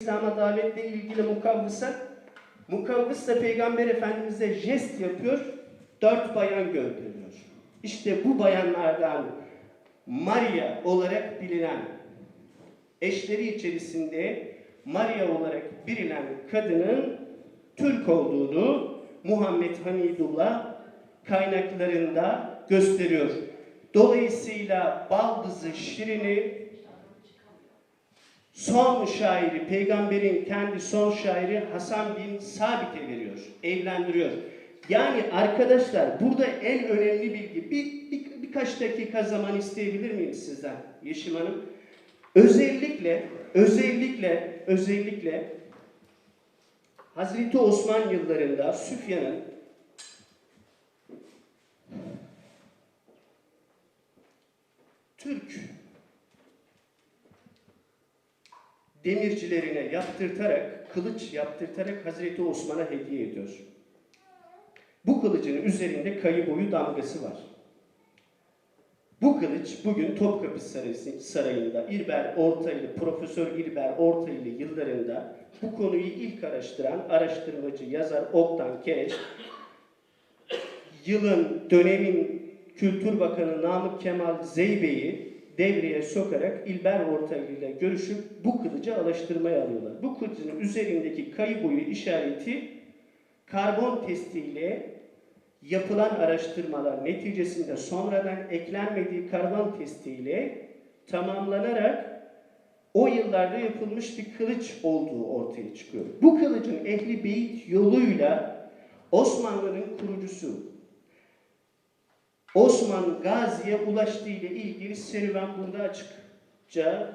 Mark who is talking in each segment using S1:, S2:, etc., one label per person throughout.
S1: İslam'a davetle ilgili mukavvısa, mukavvıs da Peygamber Efendimiz'e jest yapıyor, dört bayan gönderiyor. İşte bu bayanlardan Maria olarak bilinen, eşleri içerisinde Maria olarak bilinen kadının Türk olduğunu Muhammed Hamidullah kaynaklarında gösteriyor. Dolayısıyla Baldızı Şirin'i son şairi, peygamberin kendi son şairi Hasan bin Sabit'e veriyor, evlendiriyor. Yani arkadaşlar burada en önemli bilgi, bir, bir, birkaç dakika zaman isteyebilir miyim sizden Yeşim Hanım? Özellikle, özellikle, özellikle Hazreti Osman yıllarında Süfyan'ın Türk demircilerine yaptırtarak, kılıç yaptırtarak Hazreti Osman'a hediye ediyor. Bu kılıcın üzerinde kayı boyu damgası var. Bu kılıç bugün Topkapı Sarayı- Sarayı'nda İlber Ortaylı, Profesör İlber Ortaylı yıllarında bu konuyu ilk araştıran araştırmacı yazar Oktan Kereş yılın dönemin Kültür Bakanı Namık Kemal Zeybe'yi devreye sokarak İlber Ortaylı ile görüşüp bu kılıcı araştırmaya alıyorlar. Bu kılıcın üzerindeki kayı boyu işareti karbon testiyle yapılan araştırmalar neticesinde sonradan eklenmediği karbon testiyle tamamlanarak o yıllarda yapılmış bir kılıç olduğu ortaya çıkıyor. Bu kılıcın ehli beyit yoluyla Osmanlı'nın kurucusu Osman Gazi'ye ulaştığı ile ilgili serüven burada açıkça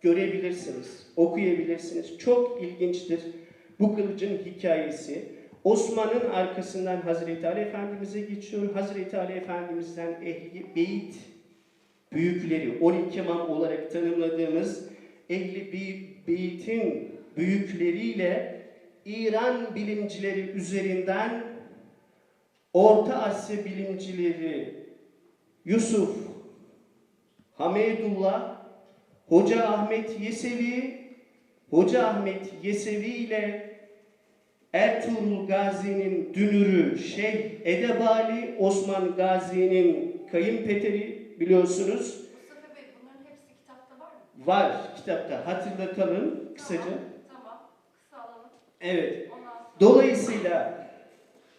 S1: görebilirsiniz, okuyabilirsiniz. Çok ilginçtir bu kılıcın hikayesi. Osman'ın arkasından Hazreti Ali Efendimiz'e geçiyor. Hazreti Ali Efendimiz'den ehli beyit büyükleri, 12 imam olarak tanımladığımız ehli Bey- beytin büyükleriyle İran bilimcileri üzerinden Orta Asya bilimcileri Yusuf, Hamidullah, Hoca Ahmet Yesevi, Hoca Ahmet Yesevi ile Ertuğrul Gazi'nin dünürü Şeyh Edebali, Osman Gazi'nin kayınpederi biliyorsunuz.
S2: Mustafa Bey bunların hepsi kitapta var mı?
S1: Var kitapta hatırlatalım kısaca.
S2: Tamam, tamam. Kısa alalım.
S1: Evet. Dolayısıyla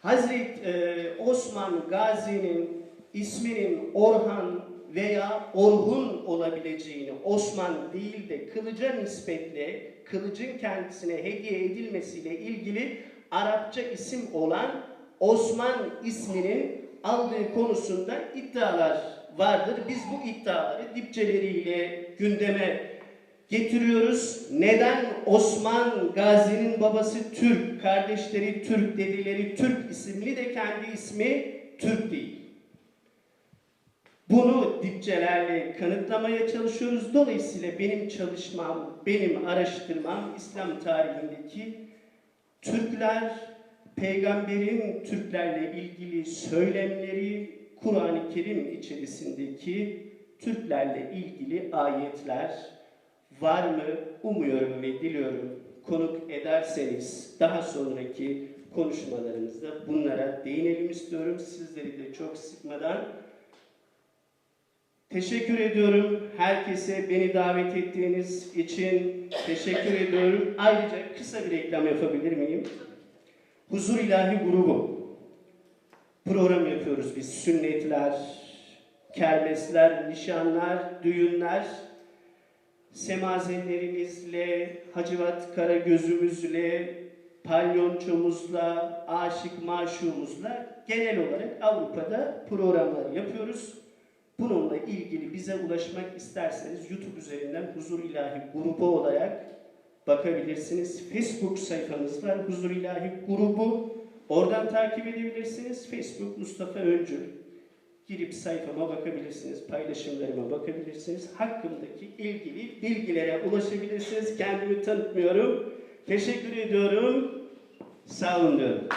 S1: Hazreti e, Osman Gazi'nin isminin Orhan veya Orhun olabileceğini Osman değil de kılıca nispetle kılıcın kendisine hediye edilmesiyle ilgili Arapça isim olan Osman isminin aldığı konusunda iddialar vardır. Biz bu iddiaları dipçeleriyle gündeme getiriyoruz. Neden Osman Gazi'nin babası Türk, kardeşleri Türk, dedeleri Türk isimli de kendi ismi Türk değil. Bunu dipçelerle kanıtlamaya çalışıyoruz. Dolayısıyla benim çalışmam, benim araştırmam İslam tarihindeki Türkler, peygamberin Türklerle ilgili söylemleri, Kur'an-ı Kerim içerisindeki Türklerle ilgili ayetler var mı? Umuyorum ve diliyorum konuk ederseniz daha sonraki konuşmalarımızda bunlara değinelim istiyorum. Sizleri de çok sıkmadan Teşekkür ediyorum herkese beni davet ettiğiniz için teşekkür ediyorum. Ayrıca kısa bir reklam yapabilir miyim? Huzur İlahi grubu program yapıyoruz biz. Sünnetler, kermesler, nişanlar, düğünler, semazenlerimizle, Hacivat Karagözümüzle, palyonçomuzla, aşık maşuğumuzla genel olarak Avrupa'da programlar yapıyoruz. Bununla ilgili bize ulaşmak isterseniz YouTube üzerinden Huzur İlahi grubu olarak bakabilirsiniz. Facebook sayfamız var Huzur İlahi grubu. Oradan takip edebilirsiniz. Facebook Mustafa Öncül. Girip sayfama bakabilirsiniz, paylaşımlarıma bakabilirsiniz. Hakkımdaki ilgili bilgilere ulaşabilirsiniz. Kendimi tanıtmıyorum. Teşekkür ediyorum. Sağ olun diyorum.